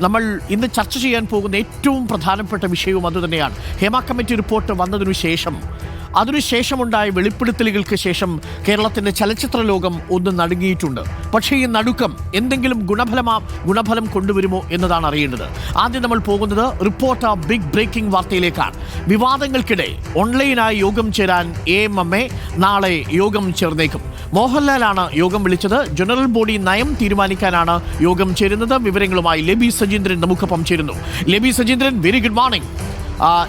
നമ്മൾ ഇന്ന് ചർച്ച ചെയ്യാൻ പോകുന്ന ഏറ്റവും പ്രധാനപ്പെട്ട വിഷയവും അതുതന്നെയാണ്. ഹേമ കമ്മിറ്റി റിപ്പോർട്ട് വന്നതിനു ശേഷം അതിനുശേഷമുണ്ടായ വെളിപ്പെടുത്തലുകൾക്ക് ശേഷം കേരളത്തിന്റെ ചലച്ചിത്ര ലോകം ഒന്ന് നടുങ്ങിയിട്ടുണ്ട്. പക്ഷേ ഈ നടുക്കം എന്തെങ്കിലും ഗുണഫലമാ ഗുണഫലം കൊണ്ടുവരുമോ എന്നതാണ് അറിയേണ്ടത്. ആദ്യം നമ്മൾ പോകുന്നത് റിപ്പോർട്ട് ബിഗ് ബ്രേക്കിംഗ് വാർത്തയിലേക്കാണ്. വിവാദങ്ങൾക്കിടെ ഓൺലൈനായി യോഗം ചേരാൻ എ എം എം എ നാളെ യോഗം ചേർന്നേക്കും. മോഹൻലാലാണ് യോഗം വിളിച്ചത്. ജനറൽ ബോഡി നയം തീരുമാനിക്കാനാണ് യോഗം ചേരുന്നത്. വിവരങ്ങളുമായി ലബി സജീന്ദ്രൻ നമുക്കൊപ്പം ചേരുന്നു Labi Sajeendran very good morning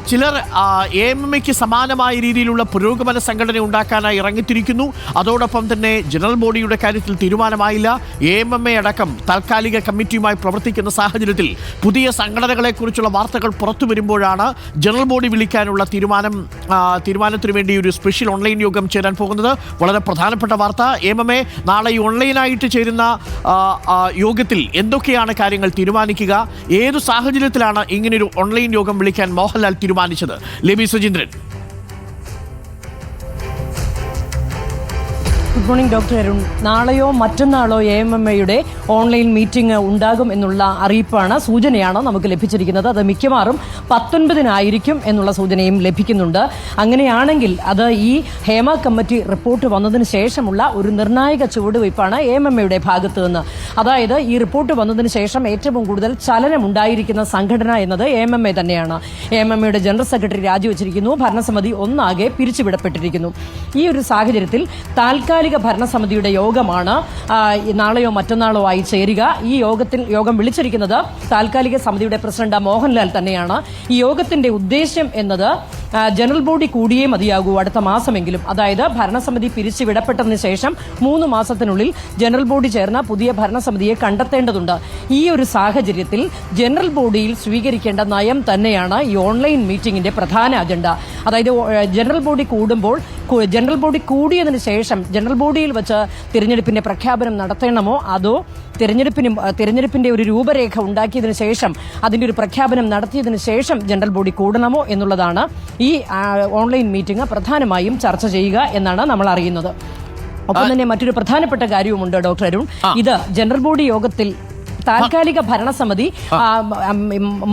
ചിലർ എ എം എം എക്ക് സമാനമായ രീതിയിലുള്ള പുരോഗമന സംഘടന ഉണ്ടാക്കാനായി ഇറങ്ങിത്തിരിക്കുന്നു. അതോടൊപ്പം തന്നെ ജനറൽ ബോഡിയുടെ കാര്യത്തിൽ തീരുമാനമായില്ല. എ എം എം എ അടക്കം താൽക്കാലിക കമ്മിറ്റിയുമായി പ്രവർത്തിക്കുന്ന സാഹചര്യത്തിൽ പുതിയ സംഘടനകളെക്കുറിച്ചുള്ള വാർത്തകൾ പുറത്തു വരുമ്പോഴാണ് ജനറൽ ബോഡി വിളിക്കാനുള്ള തീരുമാനം തീരുമാനത്തിന് വേണ്ടി ഒരു സ്പെഷ്യൽ ഓൺലൈൻ യോഗം ചേരാൻ പോകുന്നത്. വളരെ പ്രധാനപ്പെട്ട വാർത്ത. എം എം എ നാളെ ഈ ഓൺലൈനായിട്ട് ചേരുന്ന യോഗത്തിൽ എന്തൊക്കെയാണ് കാര്യങ്ങൾ തീരുമാനിക്കുക? ഏതു സാഹചര്യത്തിലാണ് ഇങ്ങനൊരു ഓൺലൈൻ യോഗം വിളിക്കാൻ മോഹൻലാൽ തീരുമാനിച്ചത്. Lebi Sucheendran. Good morning doctor Arun നാളെയോ മറ്റന്നാളോ എ എം എം എയുടെ ഓൺലൈൻ മീറ്റിംഗ് ഉണ്ടാകും എന്നുള്ള അറിയിപ്പാണ് സൂചനയാണ് നമുക്ക് ലഭിച്ചിരിക്കുന്നത്. അത് മിക്കവാറും പത്തൊൻപതിനായിരിക്കും എന്നുള്ള സൂചനയും ലഭിക്കുന്നുണ്ട്. അങ്ങനെയാണെങ്കിൽ അത് ഈ ഹേമ കമ്മിറ്റി റിപ്പോർട്ട് വന്നതിന് ശേഷമുള്ള ഒരു നിർണായക ചുവടുവയ്പ്പാണ് എ എം എം എയുടെ ഭാഗത്ത് നിന്ന്. അതായത് ഈ റിപ്പോർട്ട് വന്നതിന് ശേഷം ഏറ്റവും കൂടുതൽ ചലനമുണ്ടായിരിക്കുന്ന സംഘടന എന്നത് എ എം എം എ തന്നെയാണ്. എ എം എം എയുടെ ജനറൽ സെക്രട്ടറി രാജിവെച്ചിരിക്കുന്നു. ഭരണസമിതി ഒന്നാകെ പിരിച്ചുവിടപ്പെട്ടിരിക്കുന്നു. ഈ ഒരു സാഹചര്യത്തിൽ താൽക്കാലിക ഭരണസമിതിയുടെ യോഗമാണ്. നാളെയോ മറ്റന്നാളോ ആയി ചേരുക. ഈ യോഗത്തിൽ യോഗം വിളിച്ചിരിക്കുന്നത് താൽക്കാലിക സമിതിയുടെ പ്രസിഡന്റ് മോഹൻലാൽ തന്നെയാണ്. ഈ യോഗത്തിന്റെ ഉദ്ദേശ്യം എന്നത് ജനറൽ ബോഡി കൂടിയേ മതിയാകൂ അടുത്ത മാസമെങ്കിലും. അതായത് ഭരണസമിതി പിരിച്ചുവിടപ്പെട്ടതിന് ശേഷം മൂന്ന് മാസത്തിനുള്ളിൽ ജനറൽ ബോഡി ചേർന്ന പുതിയ ഭരണസമിതിയെ കണ്ടെത്തേണ്ടതുണ്ട്. ഈ ഒരു സാഹചര്യത്തിൽ ജനറൽ ബോഡിയിൽ സ്വീകരിക്കേണ്ട നയം തന്നെയാണ് ഈ ഓൺലൈൻ മീറ്റിംഗിന്റെ പ്രധാന അജണ്ട. അതായത് ജനറൽ ബോഡി കൂടുമ്പോൾ ജനറൽ ബോഡി കൂടിയതിനു ശേഷം ജനറൽ ബോഡിയിൽ വെച്ച് തിരഞ്ഞെടുപ്പിന്റെ പ്രഖ്യാപനം നടത്തണമോ? അതോ തിരഞ്ഞെടുപ്പിന് തിരഞ്ഞെടുപ്പിന്റെ ഒരു രൂപരേഖ ഉണ്ടാക്കിയതിനു ശേഷം അതിന്റെ ഒരു പ്രഖ്യാപനം നടത്തിയതിനു ശേഷം ജനറൽ ബോഡി കൂടണമോ എന്നുള്ളതാണ് ഈ ഓൺലൈൻ മീറ്റിംഗ് പ്രധാനമായും ചർച്ച ചെയ്യുക എന്നാണ് നമ്മൾ അറിയുന്നത്. ഒപ്പം തന്നെ മറ്റൊരു പ്രധാനപ്പെട്ട കാര്യവുമുണ്ട് ഡോക്ടർ അരുൺ. ഇത് ജനറൽ ബോഡി യോഗത്തിൽ താൽക്കാലിക ഭരണസമിതി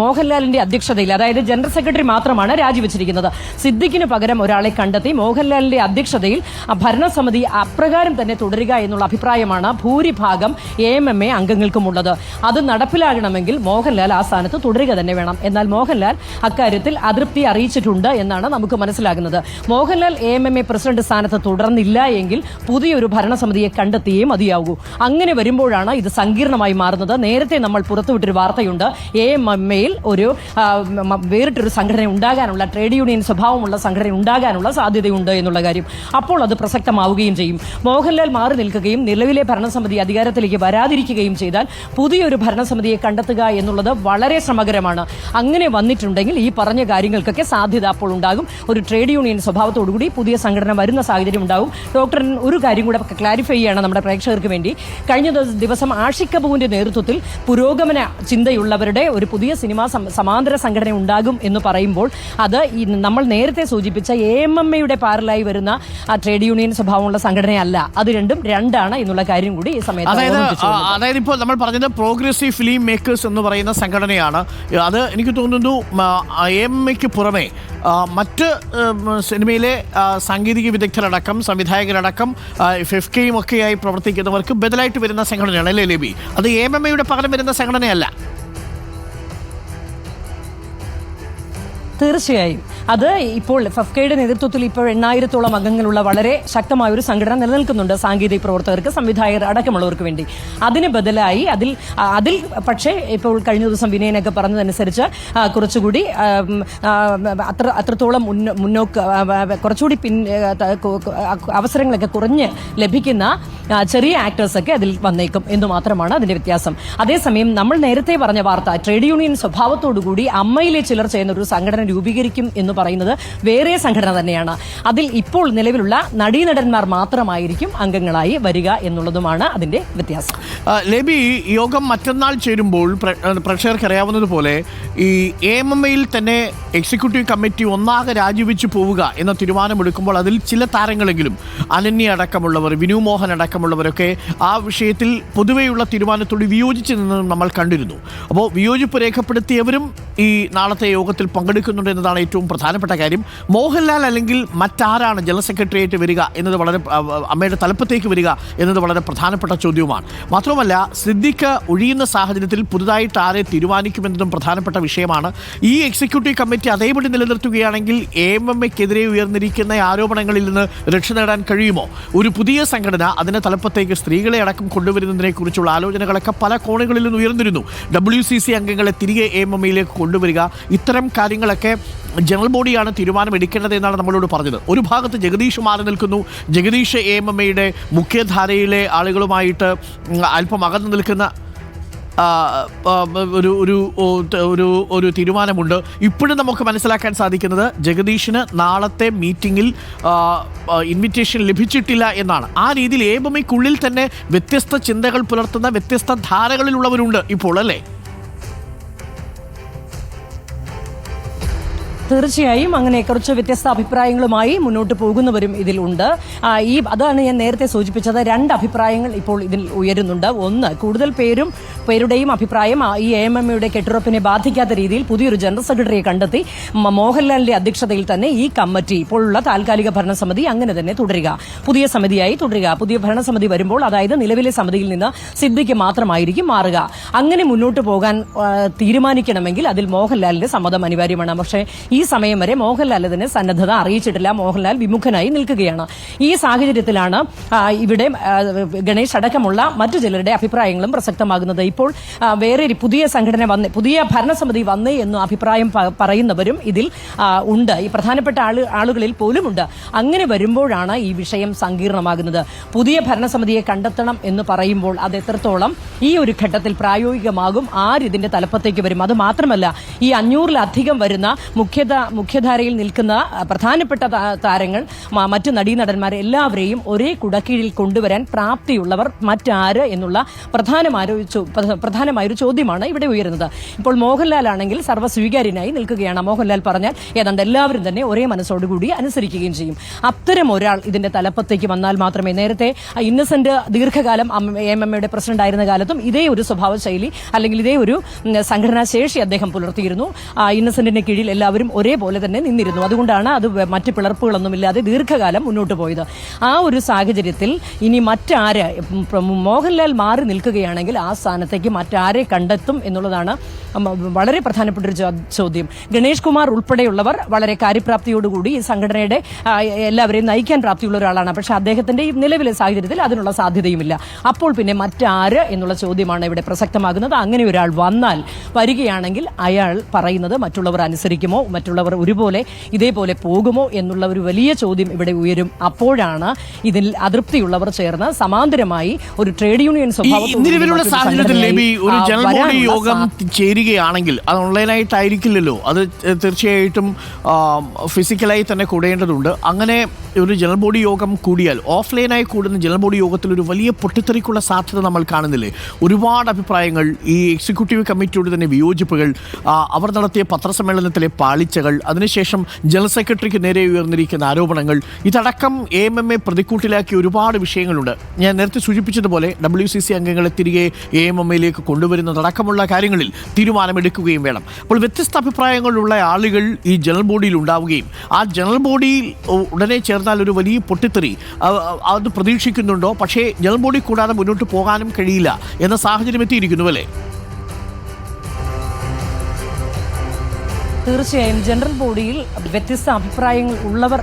മോഹൻലാലിന്റെ അധ്യക്ഷതയിൽ അതായത് ജനറൽ സെക്രട്ടറി മാത്രമാണ് രാജിവെച്ചിരിക്കുന്നത്. സിദ്ദിഖിന് പകരം ഒരാളെ കണ്ടെത്തി മോഹൻലാലിന്റെ അധ്യക്ഷതയിൽ ഭരണസമിതി അപ്രകാരം തന്നെ തുടരുക എന്നുള്ള അഭിപ്രായമാണ് ഭൂരിഭാഗം എ എം എം എ അംഗങ്ങൾക്കുമുള്ളത്. അത് നടപ്പിലാകണമെങ്കിൽ മോഹൻലാൽ ആ സ്ഥാനത്ത് തുടരുക തന്നെ വേണം. എന്നാൽ മോഹൻലാൽ അക്കാര്യത്തിൽ അതൃപ്തി അറിയിച്ചിട്ടുണ്ട് എന്നാണ് നമുക്ക് മനസ്സിലാകുന്നത്. Mohanlal A M M A president സ്ഥാനത്ത് തുടർന്നില്ല എങ്കിൽ പുതിയൊരു ഭരണസമിതിയെ കണ്ടെത്തിയേ മതിയാകൂ. അങ്ങനെ വരുമ്പോഴാണ് ഇത് സങ്കീർണമായി മാറുന്നത്. നേരത്തെ നമ്മൾ പുറത്തുവിട്ടൊരു വാർത്തയുണ്ട്. എ എം എം ഒരു വേറിട്ടൊരു സംഘടന ഉണ്ടാകാനുള്ള ട്രേഡ് യൂണിയൻ സ്വഭാവമുള്ള സംഘടന ഉണ്ടാകാനുള്ള സാധ്യതയുണ്ട് എന്നുള്ള കാര്യം. അപ്പോൾ അത് പ്രസക്തമാവുകയും ചെയ്യും. മോഹൻലാൽ മാറി നിൽക്കുകയും നിലവിലെ ഭരണസമിതി അധികാരത്തിലേക്ക് വരാതിരിക്കുകയും ചെയ്താൽ പുതിയൊരു ഭരണസമിതിയെ കണ്ടെത്തുക എന്നുള്ളത് വളരെ ശ്രമകരമാണ്. അങ്ങനെ വന്നിട്ടുണ്ടെങ്കിൽ ഈ പറഞ്ഞ കാര്യങ്ങൾക്കൊക്കെ സാധ്യത അപ്പോൾ ഉണ്ടാകും. ഒരു ട്രേഡ് യൂണിയൻ സ്വഭാവത്തോടുകൂടി പുതിയ സംഘടന വരുന്ന സാഹചര്യം ഉണ്ടാകും. ഡോക്ടർ ഒരു കാര്യം കൂടെ ക്ലാരിഫൈ ചെയ്യണം നമ്മുടെ പ്രേക്ഷകർക്ക് വേണ്ടി. കഴിഞ്ഞ ദിവസം ആഷിക് കപൂറിന്റെ നേതൃത്വത്തിൽ പുരോഗമന ചിന്തയുള്ളവരുടെ ഒരു പുതിയ സിനിമാ സമാന്തര സംഘടന ഉണ്ടാകും എന്ന് പറയുമ്പോൾ അത് നമ്മൾ നേരത്തെ സൂചിപ്പിച്ച എ എം എം എയുടെ പാരലായി വരുന്ന ആ ട്രേഡ് യൂണിയൻ സ്വഭാവമുള്ള സംഘടനയല്ല. അത് രണ്ടും രണ്ടാണ് എന്നുള്ള കാര്യം കൂടി ഈ സമയത്ത് അതായത് അതായത് ഇപ്പോൾ നമ്മൾ പറഞ്ഞത് പ്രോഗ്രസീവ് ഫിലിം മേക്കേഴ്സ് എന്ന് പറയുന്ന സംഘടനയാണ്. അത് എനിക്ക് തോന്നുന്നു എം എക്ക് പുറമെ മറ്റ് സിനിമയിലെ സാങ്കേതിക വിദഗ്ധരടക്കം സംവിധായകരടക്കം എഫ് കെയും ഒക്കെയായി പ്രവർത്തിക്കുന്നവർക്ക് ബദലായിട്ട് വരുന്ന സംഘടനയാണ് അല്ലേ ലേബി? അത് എം എം എയുടെ പകരം വരുന്ന സംഘടനയല്ല. തീർച്ചയായും. അത് ഇപ്പോൾ ഫഫ്കയുടെ നേതൃത്വത്തിൽ ഇപ്പോൾ എണ്ണായിരത്തോളം അംഗങ്ങളുള്ള വളരെ ശക്തമായ ഒരു സംഘടന നിലനിൽക്കുന്നുണ്ട് സാങ്കേതിക പ്രവർത്തകർക്ക് സംവിധായകർ അടക്കമുള്ളവർക്ക് വേണ്ടി. അതിന് ബദലായി അതിൽ അതിൽ പക്ഷേ ഇപ്പോൾ കഴിഞ്ഞ ദിവസം വിനയനൊക്കെ പറഞ്ഞതനുസരിച്ച് കുറച്ചുകൂടി അത്ര അത്രത്തോളം മുന്നോക്ക് കുറച്ചുകൂടി പിൻ അവസരങ്ങളൊക്കെ കുറഞ്ഞ് ലഭിക്കുന്ന ചെറിയ ആക്ടേഴ്സൊക്കെ അതിൽ വന്നേക്കും എന്ന് മാത്രമാണ് അതിന്റെ വ്യത്യാസം. അതേസമയം നമ്മൾ നേരത്തെ പറഞ്ഞ വാർത്ത ട്രേഡ് യൂണിയൻ സ്വഭാവത്തോടുകൂടി അമ്മയിലെ ചിലർ ചെയ്യുന്ന ഒരു സംഘടന രൂപീകരിക്കും എന്ന് പറയുന്നത് വേറെ സംഘടന തന്നെയാണ്. അതിൽ ഇപ്പോൾ നിലവിലുള്ള നടീനടന്മാർ മാത്രമായിരിക്കും അംഗങ്ങളായി വരിക എന്നുള്ളതുമാണ് അതിന്റെ വ്യത്യാസം. ലബി യോഗം മറ്റന്നാൾ ചേരുമ്പോൾ പ്രേക്ഷകർക്ക് അറിയാവുന്നതുപോലെ ഈ എ എം എയിൽ തന്നെ എക്സിക്യൂട്ടീവ് കമ്മിറ്റി ഒന്നാകെ രാജിവെച്ച് പോവുക എന്ന തീരുമാനമെടുക്കുമ്പോൾ അതിൽ ചില താരങ്ങളെങ്കിലും അനന്യ അടക്കമുള്ളവർ വിനു മോഹൻ അടക്കമുള്ള അടക്കമുള്ളവരൊക്കെ ആ വിഷയത്തിൽ പൊതുവെയുള്ള തീരുമാനത്തോട് വിയോജിച്ച് നിന്ന് നമ്മൾ കണ്ടിരുന്നു. അപ്പോൾ വിയോജിപ്പ് രേഖപ്പെടുത്തിയവരും ഈ നാളത്തെ യോഗത്തിൽ പങ്കെടുക്കുന്നുണ്ട് എന്നതാണ് ഏറ്റവും പ്രധാനപ്പെട്ട കാര്യം. മോഹൻലാൽ അല്ലെങ്കിൽ മറ്റാരാണ് ജനറൽ സെക്രട്ടറിയേറ്റ് വരിക എന്നത് വളരെ അമ്മയുടെ തലപ്പത്തേക്ക് വരിക എന്നത് വളരെ പ്രധാനപ്പെട്ട ചോദ്യവുമാണ്. മാത്രമല്ല സിദ്ദിഖ് ഒഴിയുന്ന സാഹചര്യത്തിൽ പുതുതായിട്ട് ആരെ തീരുമാനിക്കുമെന്നതും പ്രധാനപ്പെട്ട വിഷയമാണ്. ഈ എക്സിക്യൂട്ടീവ് കമ്മിറ്റി അതേപടി നിലനിർത്തുകയാണെങ്കിൽ എ എം എം എക്കെതിരെ ഉയർന്നിരിക്കുന്ന ആരോപണങ്ങളിൽ നിന്ന് രക്ഷ നേടാൻ കഴിയുമോ? ഒരു പുതിയ സംഘടന അതിന്റെ തലപ്പത്തേക്ക് സ്ത്രീകളെ അടക്കം കൊണ്ടുവരുന്നതിനെ കുറിച്ചുള്ള ആലോചനകളൊക്കെ പല കോണുകളിൽ നിന്ന് ഉയർന്നിരുന്നു. ഡബ്ല്യു സി സി അംഗങ്ങളെ തിരികെ എ എം എയിലേക്ക് കൊണ്ടുവരിക ഇത്തരം കാര്യങ്ങളൊക്കെ ജനറൽ ബോഡിയാണ് തീരുമാനമെടുക്കേണ്ടത് എന്നാണ് നമ്മളോട് പറഞ്ഞത്. ഒരു ഭാഗത്ത് ജഗദീഷ് മാറി നിൽക്കുന്നു. ജഗദീഷ് എ എം എയുടെ മുഖ്യധാരയിലെ ആളുകളുമായിട്ട് അല്പം അകന്നു നിൽക്കുന്ന ഒരു ഒരു ഒരു ഒരു തീരുമാനമുണ്ട്. ഇപ്പോഴും നമുക്ക് മനസ്സിലാക്കാൻ സാധിക്കുന്നത് ജഗദീഷിന് നാളത്തെ മീറ്റിംഗിൽ ഇൻവിറ്റേഷൻ ലഭിച്ചിട്ടില്ല എന്നാണ്. ആ രീതിയിൽ ഏബമയ്ക്കുള്ളിൽ തന്നെ വ്യത്യസ്ത ചിന്തകൾ പുലർത്തുന്ന വ്യത്യസ്ത ധാരകളിലുള്ളവരുണ്ട് ഇപ്പോൾ അല്ലേ? തീർച്ചയായും അങ്ങനെ കുറച്ച് വ്യത്യസ്ത അഭിപ്രായങ്ങളുമായി മുന്നോട്ട് പോകുന്നവരും ഇതിലുണ്ട്. ഈ അതാണ് ഞാൻ നേരത്തെ സൂചിപ്പിച്ചത്. രണ്ട് അഭിപ്രായങ്ങൾ ഇപ്പോൾ ഇതിൽ ഉയരുന്നുണ്ട്. ഒന്ന് കൂടുതൽ പേരും പേരുടെയും അഭിപ്രായം ഈ എ എം എം യുടെ കെട്ടുറപ്പിനെ ബാധിക്കാത്ത രീതിയിൽ പുതിയൊരു ജനറൽ സെക്രട്ടറിയെ കണ്ടെത്തി മോഹൻലാലിന്റെ അധ്യക്ഷതയിൽ തന്നെ ഈ കമ്മിറ്റി ഇപ്പോഴുള്ള താൽക്കാലിക ഭരണസമിതി അങ്ങനെ തന്നെ തുടരുക. പുതിയ സമിതിയായി തുടരുക. പുതിയ ഭരണസമിതി വരുമ്പോൾ അതായത് നിലവിലെ സമിതിയിൽ നിന്ന് സിദ്ദിഖ് മാത്രമായിരിക്കും മാറുക. അങ്ങനെ മുന്നോട്ട് പോകാൻ തീരുമാനിക്കണമെങ്കിൽ അതിൽ മോഹൻലാലിന്റെ സമ്മതം അനിവാര്യമാണ്. പക്ഷേ സമയം വരെ മോഹൻലാൽ അതിന് സന്നദ്ധത അറിയിച്ചിട്ടില്ല. മോഹൻലാൽ വിമുഖനായി നിൽക്കുകയാണ്. ഈ സാഹചര്യത്തിലാണ് ഇവിടെ ഗണേഷ് അടക്കമുള്ള മറ്റു ചിലരുടെ അഭിപ്രായങ്ങളും പ്രസക്തമാകുന്നത്. ഇപ്പോൾ വേറെ പുതിയ സംഘടന വന്ന് പുതിയ ഭരണസമിതി വന്നേ എന്ന് അഭിപ്രായം പറയുന്നവരും ഇതിൽ ഉണ്ട്. ഈ പ്രധാനപ്പെട്ട ആൾ ആളുകളിൽ പോലുമുണ്ട്. അങ്ങനെ വരുമ്പോഴാണ് ഈ വിഷയം സങ്കീർണമാകുന്നത്. പുതിയ ഭരണസമിതിയെ കണ്ടെത്തണം എന്ന് പറയുമ്പോൾ അത് എത്രത്തോളം ഈ ഒരു ഘട്ടത്തിൽ പ്രായോഗികമാകും ആരിതിന്റെ തലപ്പത്തേക്ക് വരും? അത് മാത്രമല്ല ഈ അഞ്ഞൂറിലധികം വരുന്ന മുഖ്യത മുഖ്യധാരയിൽ നിൽക്കുന്ന പ്രധാനപ്പെട്ട താരങ്ങൾ മറ്റ് നടീനടന്മാർ എല്ലാവരെയും ഒരേ കുടക്കീഴിൽ കൊണ്ടുവരാൻ പ്രാപ്തിയുള്ളവർ മറ്റാര് എന്നുള്ള പ്രധാനമായ ഒരു ചോ- പ്രധ- പ്രധാനമായ ഒരു ചോദ്യമാണ് ഇവിടെ ഉയരുന്നത്. ഇപ്പോൾ മോഹൻലാൽ ആണെങ്കിൽ സർവസ്വീകാര്യനായി നിൽക്കുകയാണ്. മോഹൻലാൽ പറഞ്ഞാൽ ഏതാണ്ട് എല്ലാവരും തന്നെ ഒരേ മനസ്സോടുകൂടി അനുസരിക്കുകയും ചെയ്യും. അത്തരം ഒരാൾ ഇതിന്റെ തലപ്പത്തേക്ക് വന്നാൽ മാത്രമേ നേരത്തെ ഇന്നസെന്റ് ദീർഘകാലം എം എം എയുടെ പ്രസിഡന്റ് ആയിരുന്ന കാലത്തും ഇതേ ഒരു സ്വഭാവ ശൈലി അല്ലെങ്കിൽ ഇതേ ഒരു സംഘടനാ ശേഷി അദ്ദേഹം പുലർത്തിയിരുന്നു. ഇന്നസെന്റിന്റെ കീഴിൽ എല്ലാവരും ഒരേപോലെ തന്നെ നിന്നിരുന്നു. അതുകൊണ്ടാണ് അത് മറ്റ് മറ്റ് പിളർപ്പുകളൊന്നുമില്ലാതെ ദീർഘകാലം മുന്നോട്ട് പോയത്. ആ ഒരു സാഹചര്യത്തിൽ ഇനി മറ്റാര് മോഹൻലാൽ മാറി നിൽക്കുകയാണെങ്കിൽ ആ സ്ഥാനത്തേക്ക് മറ്റാരെ കണ്ടെത്തും എന്നുള്ളതാണ് വളരെ പ്രധാനപ്പെട്ട ഒരു ചോദ്യം. ഗണേഷ് കുമാർ ഉൾപ്പെടെയുള്ളവർ വളരെ കാര്യപ്രാപ്തിയോടുകൂടി ഈ സംഘടനയുടെ എല്ലാവരെയും നയിക്കാൻ പ്രാപ്തിയുള്ള ഒരാളാണ്. പക്ഷെ അദ്ദേഹത്തിന്റെ ഈ നിലവിലെ സാഹചര്യത്തിൽ അതിനുള്ള സാധ്യതയുമില്ല. അപ്പോൾ പിന്നെ മറ്റാര് എന്നുള്ള ചോദ്യമാണ് ഇവിടെ പ്രസക്തമാകുന്നത്. അങ്ങനെ ഒരാൾ വന്നാൽ വരികയാണെങ്കിൽ അയാൾ പറയുന്നത് മറ്റുള്ളവർ അനുസരിക്കുമോ മറ്റുള്ളവർ ഒരുപോലെ ഇതേപോലെ പോകുമോ എന്നുള്ള ഒരു വലിയ ചോദ്യം ഇവിടെ ഉയരും. അപ്പോഴാണ് ഇതിൽ അതൃപ്തിയുള്ളവർ ചേർന്ന് സമാന്തരമായി ഒരു ട്രേഡ് യൂണിയൻ സ്വഭാവത്തോടുകൂടി നിലവിലുള്ള സാഹചര്യത്തിൽ ഒരു ജനറൽ ബോഡി യോഗം സാ- ചേരുകയാണെങ്കിൽ അത് ഓൺലൈനായിട്ടായിരിക്കില്ലല്ലോ. അത് തീർച്ചയായിട്ടും ഫിസിക്കലായി തന്നെ കൂടേണ്ടതുണ്ട്. അങ്ങനെ ഒരു ജനറൽ ബോഡി യോഗം കൂടിയാൽ ഓഫ്ലൈനായി കൂടുന്ന ജനറൽ ബോഡി യോഗത്തിൽ ഒരു വലിയ പൊട്ടിത്തെറിക്കുള്ള സാധ്യത നമ്മൾ കാണുന്നില്ലേ? ഒരുപാട് അഭിപ്രായങ്ങൾ ഈ എക്സിക്യൂട്ടീവ് കമ്മിറ്റിയോട് തന്നെ വിയോജിപ്പുകൾ അവർ നടത്തിയ പത്രസമ്മേളനത്തിലെ പാളിച്ചകൾ അതിനുശേഷം ജനറൽ സെക്രട്ടറിക്ക് നേരെ ഉയർന്നിരിക്കുന്ന ആരോപണങ്ങൾ ഇതടക്കം എ എം എം എ പ്രതിക്കൂട്ടിലാക്കിയ ഒരുപാട് വിഷയങ്ങളുണ്ട്. ഞാൻ നേരത്തെ സൂചിപ്പിച്ചതുപോലെ ഡബ്ല്യു സി സി അംഗങ്ങളെ തിരികെ എ എം എം എയിലേക്ക് കൊണ്ടുവരുന്നതടക്കമുള്ള കാര്യങ്ങളിൽ തീരുമാനമെടുക്കുകയും വേണം. അപ്പോൾ വ്യത്യസ്ത അഭിപ്രായങ്ങളുള്ള ആളുകൾ ഈ ജനറൽ ബോഡിയിൽ ഉണ്ടാവുകയും ആ ജനറൽ ബോഡിയിൽ ഉടനെ ചേർന്നാൽ ഒരു വലിയ പൊട്ടിത്തെറി അത് പ്രതീക്ഷിക്കുന്നുണ്ടോ? പക്ഷേ ജനറൽ ബോഡി കൂടാതെ മുന്നോട്ട് പോകാനും കഴിയില്ല എന്ന സാഹചര്യം എത്തിയിരിക്കുന്നു അല്ലേ? തീർച്ചയായും ജനറൽ ബോഡിയിൽ വ്യത്യസ്ത അഭിപ്രായങ്ങൾ ഉള്ളവർ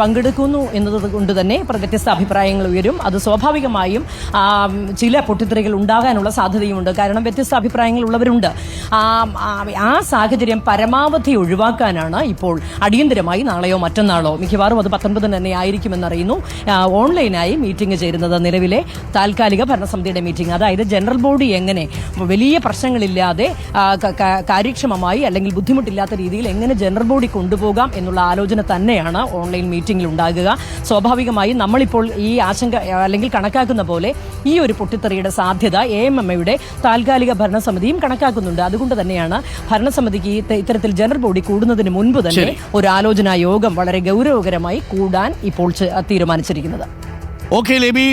പങ്കെടുക്കുന്നു എന്നത് കൊണ്ട് തന്നെ വ്യത്യസ്ത അഭിപ്രായങ്ങൾ ഉയരും. അത് സ്വാഭാവികമായും ചില പൊട്ടിത്തെറികൾ ഉണ്ടാകാനുള്ള സാധ്യതയുമുണ്ട്. കാരണം വ്യത്യസ്ത അഭിപ്രായങ്ങൾ ഉള്ളവരുണ്ട്. ആ, സാഹചര്യം പരമാവധി ഒഴിവാക്കാനാണ് ഇപ്പോൾ അടിയന്തരമായി നാളെയോ മറ്റന്നാളോ മിക്കവാറും അത് പത്തൊൻപതിന് തന്നെ ആയിരിക്കുമെന്നറിയുന്നു. ഓൺലൈനായി മീറ്റിംഗ് ചേരുന്നത് നിലവിലെ താൽക്കാലിക ഭരണസമിതിയുടെ മീറ്റിംഗ്. അതായത് ജനറൽ ബോഡി എങ്ങനെ വലിയ പ്രശ്നങ്ങളില്ലാതെ കാര്യക്ഷമമായി അല്ലെങ്കിൽ ബുദ്ധിമുട്ടില്ലാത്ത രീതിയിൽ എങ്ങനെ ജനറൽ ബോഡി കൊണ്ടുപോകാം എന്നുള്ള ആലോചന തന്നെയാണ് ഓൺലൈൻ മീറ്റിംഗിൽ ഉണ്ടാകുക. സ്വാഭാവികമായും നമ്മളിപ്പോൾ ഈ ആശങ്ക അല്ലെങ്കിൽ കണക്കാക്കുന്ന പോലെ ഈ ഒരു പൊട്ടിത്തെറിയുടെ സാധ്യത എ എം എം എയുടെ താൽക്കാലിക ഭരണസമിതിയും കണക്കാക്കുന്നുണ്ട്. അതുകൊണ്ട് തന്നെയാണ് ഭരണസമിതിക്ക് ഇത്തരത്തിൽ ജനറൽ ബോഡി കൂടുന്നതിന് മുൻപ് തന്നെ ഒരു ആലോചനാ യോഗം വളരെ ഗൗരവകരമായി കൂടാൻ ഇപ്പോൾ തീരുമാനിച്ചിരിക്കുന്നത്. ഓക്കെ ലേബി